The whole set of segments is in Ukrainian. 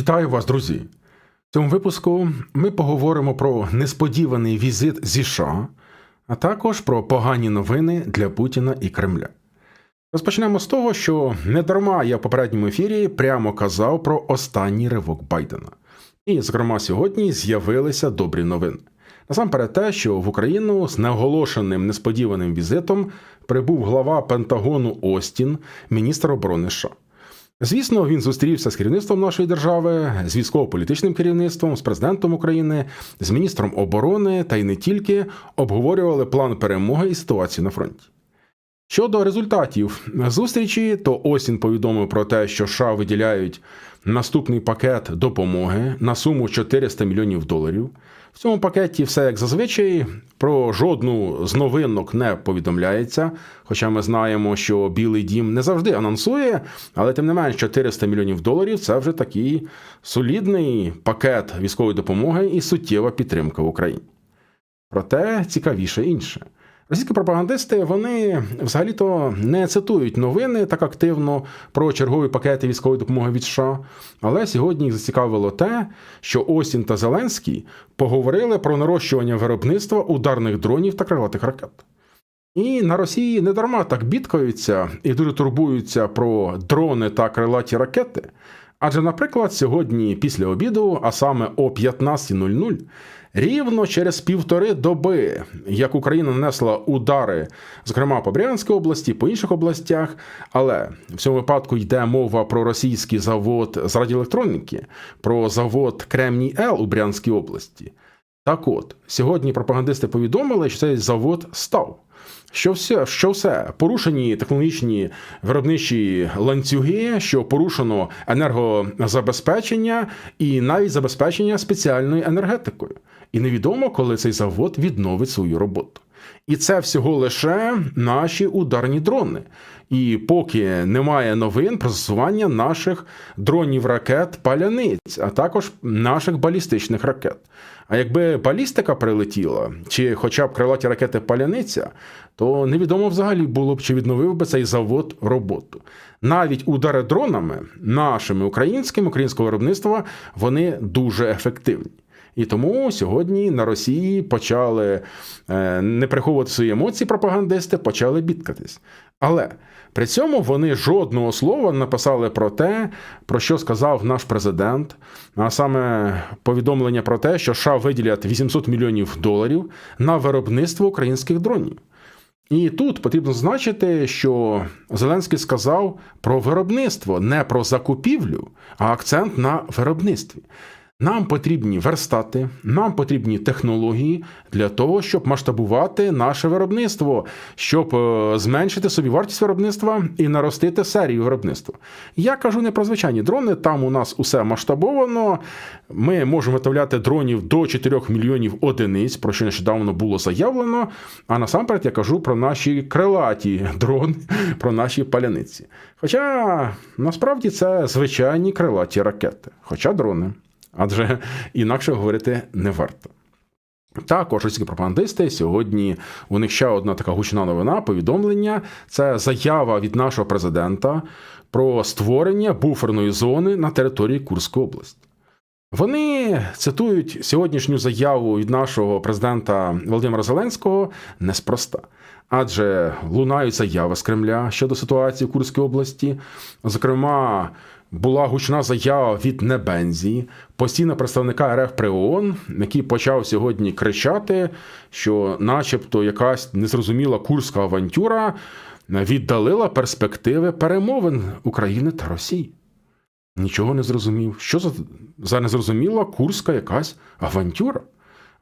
Вітаю вас, друзі! В цьому випуску ми поговоримо про несподіваний візит зі США, а також про погані новини для Путіна і Кремля. Розпочнемо з того, що недарма я в попередньому ефірі прямо казав про останній ривок Байдена. І, зокрема, сьогодні з'явилися добрі новини. Насамперед те, що в Україну з неоголошеним несподіваним візитом прибув глава Пентагону Остін, міністр оборони США. Звісно, він зустрівся з керівництвом нашої держави, з військово-політичним керівництвом, з президентом України, з міністром оборони та й не тільки обговорювали план перемоги і ситуацію на фронті. Щодо результатів зустрічі, то Осін повідомив про те, що США виділяють наступний пакет допомоги на суму 400 мільйонів доларів. В цьому пакеті все як зазвичай про жодну з новинок не повідомляється. Хоча ми знаємо, що Білий Дім не завжди анонсує, але тим не менш 400 мільйонів доларів це вже такий солідний пакет військової допомоги і суттєва підтримка в Україні. Проте цікавіше інше. Російські пропагандисти вони взагалі-то не цитують новини так активно про чергові пакети військової допомоги від США. Але сьогодні їх зацікавило те, що Осін та Зеленський поговорили про нарощування виробництва ударних дронів та крилатих ракет. І на Росії не дарма так бідкаються і дуже турбуються про дрони та крилаті ракети. Адже, наприклад, сьогодні після обіду, а саме о 15.00, рівно через півтори доби, як Україна нанесла удари, зокрема по Брянській області, по інших областях, але в цьому випадку йде мова про російський завод з радіоелектроніки, про завод Кремній Л у Брянській області. Так от, сьогодні пропагандисти повідомили, що цей завод став. Що все, що все порушені технологічні виробничі ланцюги, що порушено енергозабезпечення і навіть забезпечення спеціальною енергетикою. І невідомо, коли цей завод відновить свою роботу. І це всього лише наші ударні дрони. І поки немає новин про застосування наших дронів ракет паляниць, а також наших балістичних ракет. А якби балістика прилетіла, чи хоча б крилаті ракети паляниця, то невідомо взагалі було б, чи відновив би цей завод роботу. Навіть удари дронами, нашими українськими українського виробництва, вони дуже ефективні. І тому сьогодні на Росії почали е, не приховувати свої емоції пропагандисти, почали бідкатись. Але при цьому вони жодного слова написали про те, про що сказав наш президент, а саме повідомлення про те, що США виділять 800 мільйонів доларів на виробництво українських дронів. І тут потрібно значити, що Зеленський сказав про виробництво, не про закупівлю, а акцент на виробництві. Нам потрібні верстати, нам потрібні технології для того, щоб масштабувати наше виробництво, щоб е, зменшити собі вартість виробництва і наростити серію виробництва. Я кажу не про звичайні дрони, там у нас усе масштабовано. Ми можемо виготовляти дронів до 4 мільйонів одиниць, про що нещодавно було заявлено. А насамперед я кажу про наші крилаті дрони, про наші паляниці. Хоча насправді це звичайні крилаті ракети, хоча дрони адже інакше говорити не варто. Також російські пропагандисти сьогодні у них ще одна така гучна новина. Повідомлення це заява від нашого президента про створення буферної зони на території Курської області. Вони цитують сьогоднішню заяву від нашого президента Володимира Зеленського неспроста. Адже лунають заяви з Кремля щодо ситуації в Курській області. Зокрема, була гучна заява від Небензі, постійного представника РФ при ООН, який почав сьогодні кричати, що, начебто, якась незрозуміла курська авантюра віддалила перспективи перемовин України та Росії. Нічого не зрозумів. Що за, за незрозуміла курська якась авантюра?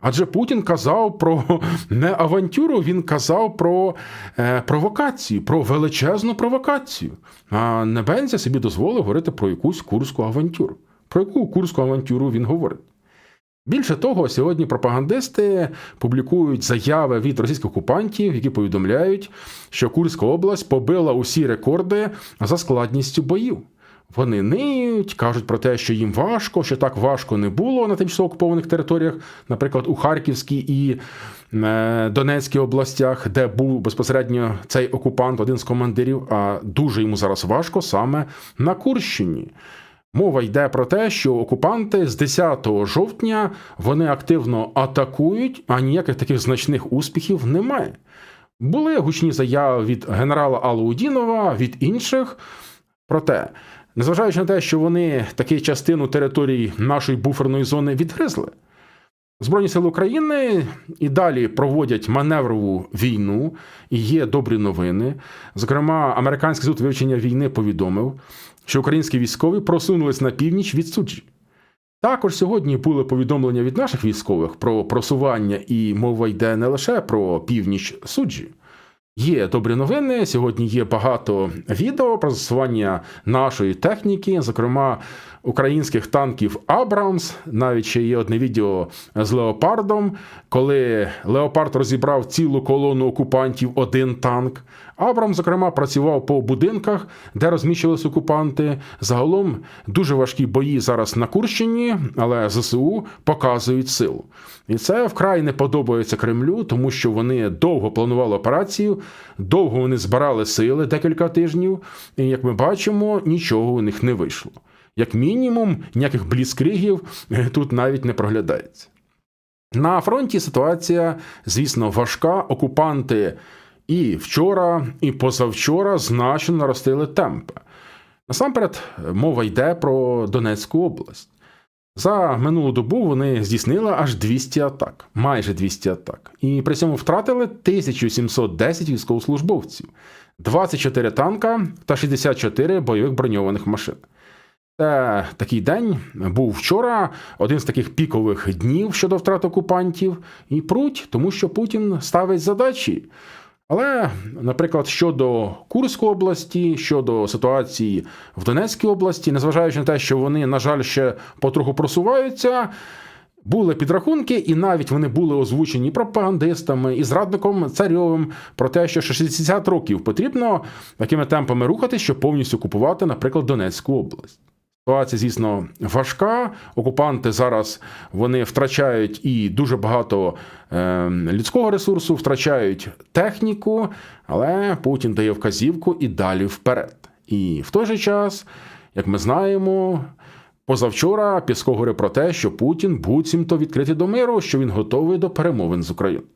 Адже Путін казав про не авантюру, він казав про е, провокацію, про величезну провокацію. А Небензя собі дозволив говорити про якусь курську авантюру. Про яку курську авантюру він говорить? Більше того, сьогодні пропагандисти публікують заяви від російських окупантів, які повідомляють, що Курська область побила усі рекорди за складністю боїв. Вони ниють, кажуть про те, що їм важко, що так важко не було на тимчасово окупованих територіях, наприклад, у Харківській і е, Донецькій областях, де був безпосередньо цей окупант, один з командирів. А дуже йому зараз важко саме на Курщині. Мова йде про те, що окупанти з 10 жовтня вони активно атакують, а ніяких таких значних успіхів немає. Були гучні заяви від генерала Алаудінова, від інших. Проте, незважаючи на те, що вони таки частину території нашої буферної зони відгризли, Збройні сили України і далі проводять маневрову війну, і є добрі новини. Зокрема, американський суд вивчення війни повідомив, що українські військові просунулись на північ від суджі. Також сьогодні були повідомлення від наших військових про просування, і мова йде не лише про північ суджі. Є добрі новини. Сьогодні є багато відео про застосування нашої техніки, зокрема українських танків Абрамс. Навіть ще є одне відео з Леопардом, коли Леопард розібрав цілу колону окупантів один танк. Абрам, зокрема, працював по будинках, де розміщувалися окупанти. Загалом дуже важкі бої зараз на Курщині, але ЗСУ показують силу. І це вкрай не подобається Кремлю, тому що вони довго планували операцію, довго вони збирали сили декілька тижнів, і як ми бачимо, нічого у них не вийшло. Як мінімум, ніяких бліцкригів тут навіть не проглядається. На фронті ситуація, звісно, важка. Окупанти і вчора, і позавчора значно наростили темпи. Насамперед, мова йде про Донецьку область. За минулу добу вони здійснили аж 200 атак, майже 200 атак, і при цьому втратили 1710 військовослужбовців, 24 танка та 64 бойових броньованих машин. Такий день був вчора, один з таких пікових днів щодо втрат окупантів, і пруть, тому що Путін ставить задачі. Але, наприклад, щодо Курської області, щодо ситуації в Донецькій області, незважаючи на те, що вони, на жаль, ще потроху просуваються, були підрахунки, і навіть вони були озвучені пропагандистами і зрадником царьовим про те, що 60 років потрібно такими темпами рухатись, щоб повністю купувати, наприклад, Донецьку область. Ситуація, звісно, важка. Окупанти зараз вони втрачають і дуже багато е, людського ресурсу, втрачають техніку, але Путін дає вказівку і далі вперед. І в той же час, як ми знаємо, позавчора Пісков говорив про те, що Путін буцімто відкритий до миру, що він готовий до перемовин з Україною.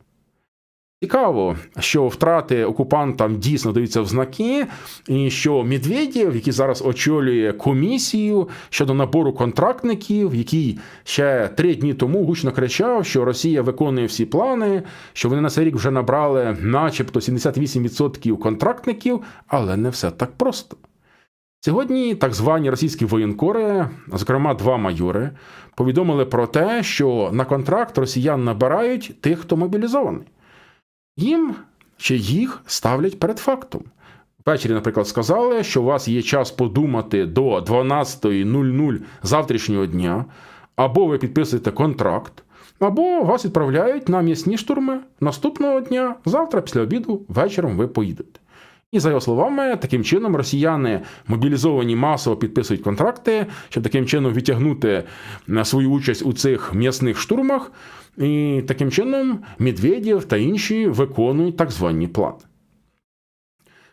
Цікаво, що втрати окупантам дійсно даються в знаки, і що Медведєв, який зараз очолює комісію щодо набору контрактників, який ще три дні тому гучно кричав, що Росія виконує всі плани, що вони на цей рік вже набрали, начебто, 78% контрактників, але не все так просто. Сьогодні так звані російські воєнкори, зокрема два майори, повідомили про те, що на контракт росіян набирають тих, хто мобілізований. Їм чи їх ставлять перед фактом. Ввечері, наприклад, сказали, що у вас є час подумати до 12.00 завтрашнього дня, або ви підписуєте контракт, або вас відправляють на м'ясні штурми наступного дня, завтра, після обіду, вечором ви поїдете. І за його словами, таким чином росіяни мобілізовані масово підписують контракти, щоб таким чином відтягнути свою участь у цих м'ясних штурмах. І таким чином Медведєв та інші виконують так звані плани.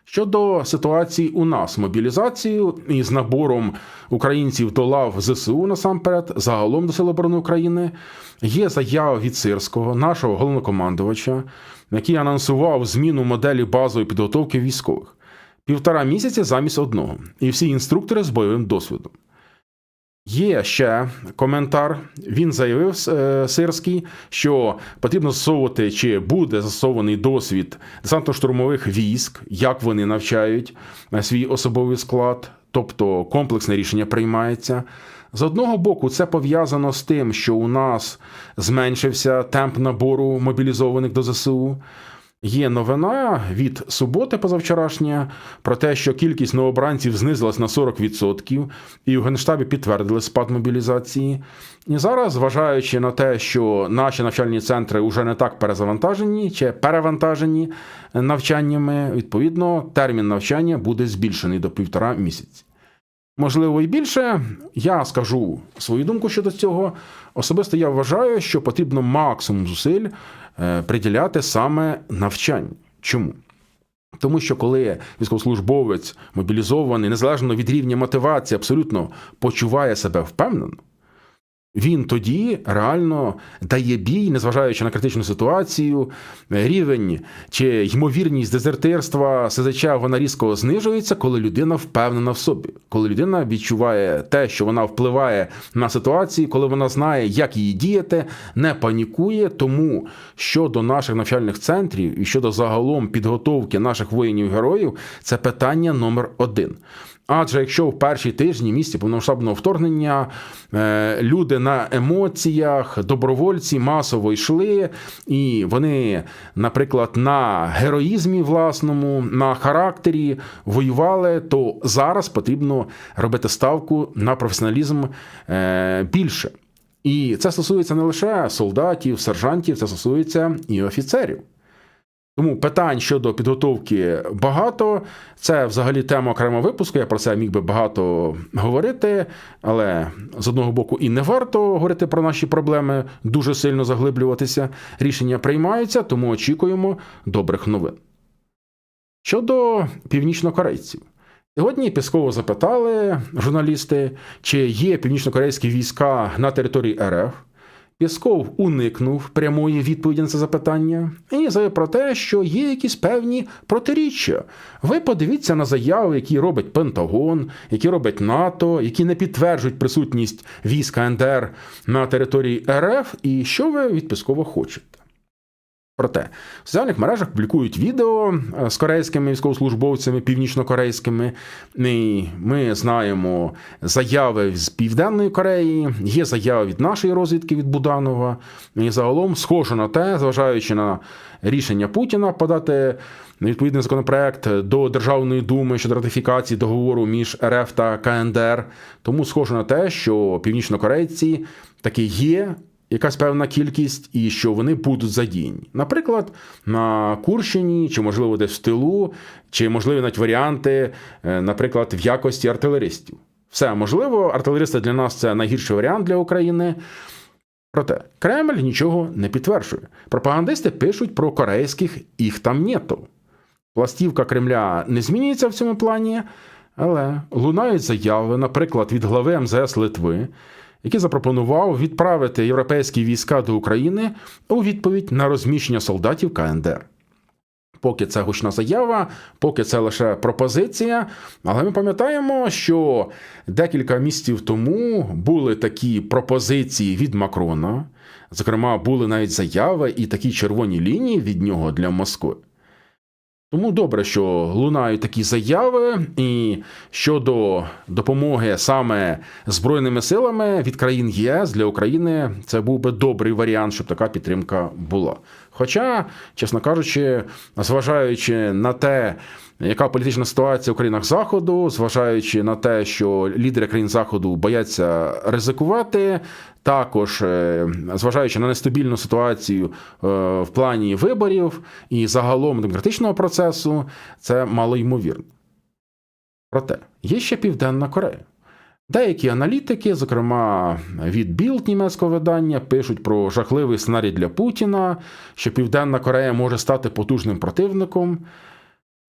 Щодо ситуації у нас мобілізацією і з набором українців до лав ЗСУ насамперед, загалом до Сил оборони України, є заява від Сирського, нашого головнокомандувача, який анонсував зміну моделі базової підготовки військових півтора місяця замість одного, і всі інструктори з бойовим досвідом. Є ще коментар. Він заявив е, Сирський, що потрібно застосовувати, чи буде застосований досвід десантно-штурмових військ, як вони навчають свій особовий склад, тобто комплексне рішення приймається. З одного боку, це пов'язано з тим, що у нас зменшився темп набору мобілізованих до ЗСУ. Є новина від суботи позавчорашня про те, що кількість новобранців знизилась на 40%, і у Генштабі підтвердили спад мобілізації. І зараз, зважаючи на те, що наші навчальні центри вже не так перезавантажені чи перевантажені навчаннями, відповідно, термін навчання буде збільшений до півтора місяці. Можливо, і більше. Я скажу свою думку щодо цього. Особисто я вважаю, що потрібно максимум зусиль приділяти саме навчанню. Чому? Тому що коли військовослужбовець мобілізований, незалежно від рівня мотивації, абсолютно почуває себе впевнено, він тоді реально дає бій, незважаючи на критичну ситуацію, рівень чи ймовірність дезертирства СЗЧ вона різко знижується, коли людина впевнена в собі, коли людина відчуває те, що вона впливає на ситуацію, коли вона знає, як її діяти, не панікує. Тому щодо наших навчальних центрів і щодо загалом підготовки наших воїнів-героїв, це питання номер один. Адже якщо в перші тижні місці повномасштабного вторгнення е, люди на емоціях, добровольці масово йшли, і вони, наприклад, на героїзмі власному, на характері воювали, то зараз потрібно робити ставку на професіоналізм е, більше. І це стосується не лише солдатів, сержантів, це стосується і офіцерів. Тому питань щодо підготовки багато. Це взагалі тема окремого випуску. Я про це міг би багато говорити, але з одного боку і не варто говорити про наші проблеми, дуже сильно заглиблюватися. Рішення приймаються, тому очікуємо добрих новин. Щодо північнокорейців. Сьогодні Пісково запитали журналісти, чи є північнокорейські війська на території РФ. Пісков уникнув прямої відповіді на це запитання і заявив про те, що є якісь певні протиріччя. Ви подивіться на заяви, які робить Пентагон, які робить НАТО, які не підтверджують присутність війська НДР на території РФ, і що ви від Піскова хочете. Проте в соціальних мережах публікують відео з корейськими військовослужбовцями, північнокорейськими. І Ми знаємо заяви з Південної Кореї, є заяви від нашої розвідки від Буданова. І загалом схоже на те, зважаючи на рішення Путіна подати відповідний законопроект до Державної думи щодо ратифікації договору між РФ та КНДР. Тому схоже на те, що північнокорейці таки є якась певна кількість, і що вони будуть задіяні. Наприклад, на Курщині, чи, можливо, десь в тилу, чи можливі навіть варіанти, е, наприклад, в якості артилеристів. Все можливо, артилеристи для нас це найгірший варіант для України. Проте Кремль нічого не підтверджує. Пропагандисти пишуть про корейських їх там нету. Пластівка Кремля не змінюється в цьому плані, але лунають заяви, наприклад, від глави МЗС Литви який запропонував відправити європейські війська до України у відповідь на розміщення солдатів КНДР. Поки це гучна заява, поки це лише пропозиція. Але ми пам'ятаємо, що декілька місяців тому були такі пропозиції від Макрона. Зокрема, були навіть заяви і такі червоні лінії від нього для Москви. Тому добре, що лунають такі заяви, і щодо допомоги саме збройними силами від країн ЄС для України це був би добрий варіант, щоб така підтримка була. Хоча, чесно кажучи, зважаючи на те, яка політична ситуація у країнах Заходу, зважаючи на те, що лідери країн Заходу бояться ризикувати, також е, зважаючи на нестабільну ситуацію е, в плані виборів і загалом демократичного процесу, це мало ймовірно. Проте є ще Південна Корея. Деякі аналітики, зокрема від Білд німецького видання, пишуть про жахливий сценарій для Путіна, що Південна Корея може стати потужним противником.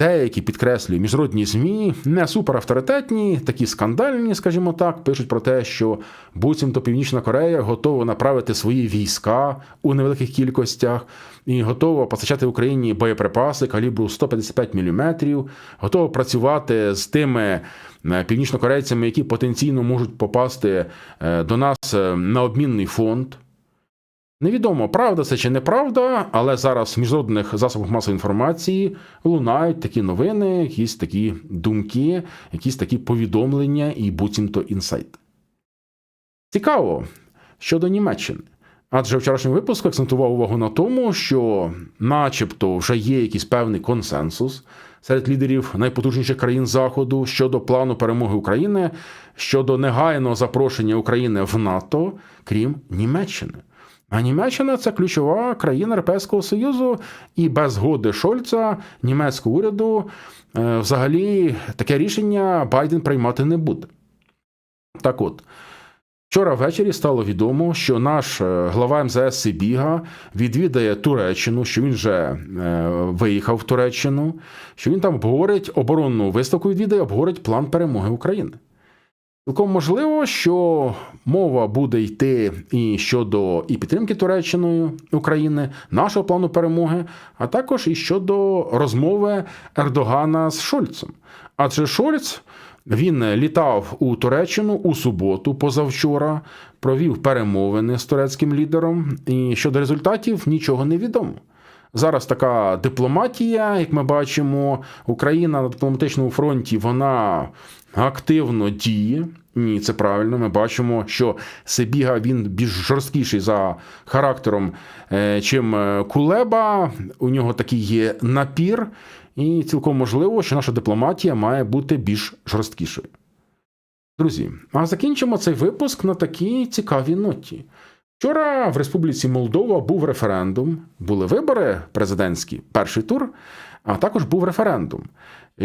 Деякі підкреслюю, міжнародні ЗМІ не суперавторитетні, такі скандальні, скажімо так, пишуть про те, що буцімто Північна Корея готова направити свої війська у невеликих кількостях і готова постачати Україні боєприпаси калібру 155 мм, готова працювати з тими е, північнокорейцями, які потенційно можуть попасти е, до нас е, на обмінний фонд. Невідомо, правда це чи неправда, але зараз в міжнародних засобах масової інформації лунають такі новини, якісь такі думки, якісь такі повідомлення і буцімто інсайт. Цікаво щодо Німеччини. Адже вчорашній випуск акцентував увагу на тому, що, начебто, вже є якийсь певний консенсус серед лідерів найпотужніших країн Заходу щодо плану перемоги України щодо негайного запрошення України в НАТО, крім Німеччини. А Німеччина це ключова країна Європейського Союзу, і без згоди Шольца, німецького уряду, е, взагалі таке рішення Байден приймати не буде. Так от, Вчора ввечері стало відомо, що наш е, глава МЗС Сибіга відвідає Туреччину, що він вже е, виїхав в Туреччину, що він там обговорить оборонну виставку, відвідає, обговорить план перемоги України. Цілком можливо, що мова буде йти і щодо і підтримки Туреччиною України, нашого плану перемоги, а також і щодо розмови Ердогана з Шольцем. Адже Шольц він літав у Туреччину у суботу, позавчора, провів перемовини з турецьким лідером, і щодо результатів нічого не відомо. Зараз така дипломатія, як ми бачимо, Україна на дипломатичному фронті вона активно діє. Ні, це правильно. Ми бачимо, що Сибіга він більш жорсткіший за характером, е, чим е, Кулеба. У нього такий є напір, і цілком можливо, що наша дипломатія має бути більш жорсткішою. Друзі, а закінчимо цей випуск на такій цікавій ноті. Вчора в Республіці Молдова був референдум, були вибори президентські, перший тур, а також був референдум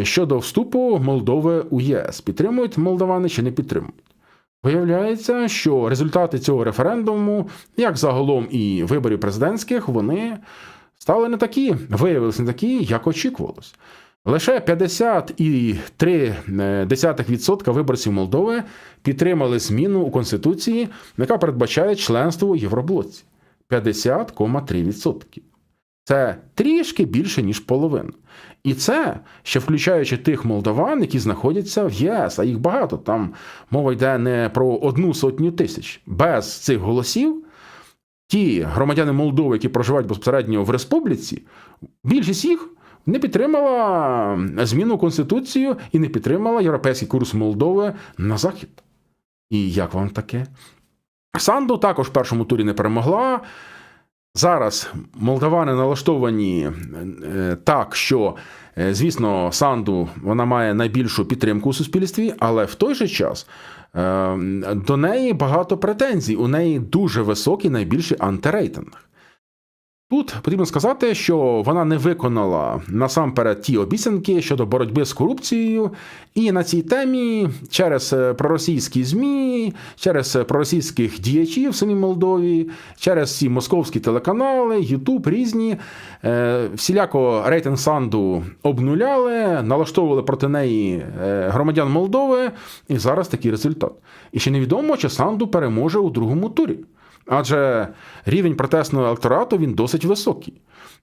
щодо вступу Молдови у ЄС. Підтримують молдавани чи не підтримують. Виявляється, що результати цього референдуму, як загалом і виборів президентських, вони стали не такі, виявилися не такі, як очікувалось. Лише 50,3% виборців Молдови підтримали зміну у Конституції, яка передбачає членство у Євроблоці. 50,3%. Це трішки більше, ніж половина. І це ще включаючи тих молдаван, які знаходяться в ЄС, а їх багато. Там мова йде не про одну сотню тисяч. Без цих голосів ті громадяни Молдови, які проживають безпосередньо в республіці, більшість їх не підтримала зміну Конституцію і не підтримала європейський курс Молдови на захід. І як вам таке? Санду також в першому турі не перемогла. Зараз молдавани налаштовані е, так, що, е, звісно, Санду вона має найбільшу підтримку у суспільстві, але в той же час е, до неї багато претензій. У неї дуже високий найбільший антирейтинг. Тут потрібно сказати, що вона не виконала насамперед ті обіцянки щодо боротьби з корупцією, і на цій темі через проросійські ЗМІ, через проросійських діячів в самій Молдові, через ці московські телеканали, Ютуб різні, е, всіляко рейтинг Санду обнуляли, налаштовували проти неї е, громадян Молдови, і зараз такий результат. І ще невідомо, чи Санду переможе у другому турі. Адже рівень протестного електорату він досить високий.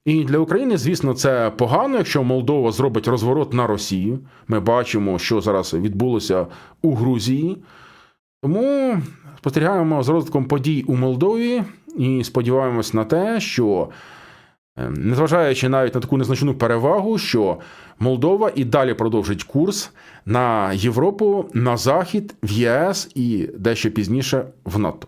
І для України, звісно, це погано, якщо Молдова зробить розворот на Росію. Ми бачимо, що зараз відбулося у Грузії. Тому спостерігаємо з розвитком подій у Молдові і сподіваємось на те, що, незважаючи навіть на таку незначну перевагу, що Молдова і далі продовжить курс на Європу, на Захід, в ЄС і дещо пізніше в НАТО.